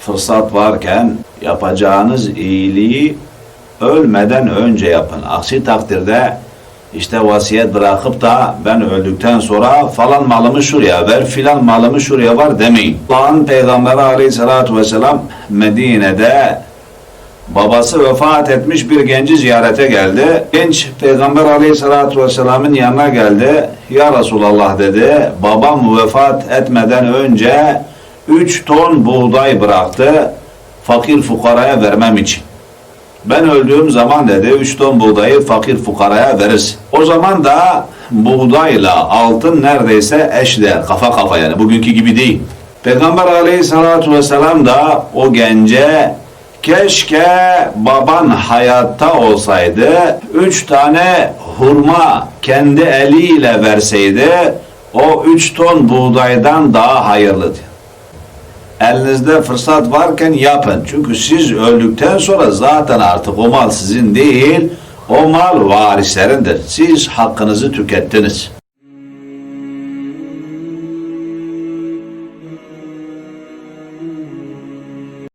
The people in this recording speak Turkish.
fırsat varken yapacağınız iyiliği ölmeden önce yapın. Aksi takdirde işte vasiyet bırakıp da ben öldükten sonra falan malımı şuraya ver, filan malımı şuraya var demeyin. Allah'ın Peygamberi aleyhissalatu vesselam Medine'de babası vefat etmiş bir genci ziyarete geldi. Genç Peygamber aleyhissalatu vesselamın yanına geldi. Ya Resulallah dedi, babam vefat etmeden önce 3 ton buğday bıraktı fakir fukaraya vermem için. Ben öldüğüm zaman dedi 3 ton buğdayı fakir fukaraya verirsin. O zaman da buğdayla altın neredeyse eşdeğer. Kafa kafa yani bugünkü gibi değil. Peygamber aleyhissalatu vesselam da o gence keşke baban hayatta olsaydı üç tane hurma kendi eliyle verseydi o üç ton buğdaydan daha hayırlı. Elinizde fırsat varken yapın. Çünkü siz öldükten sonra zaten artık o mal sizin değil, o mal varislerindir. Siz hakkınızı tükettiniz.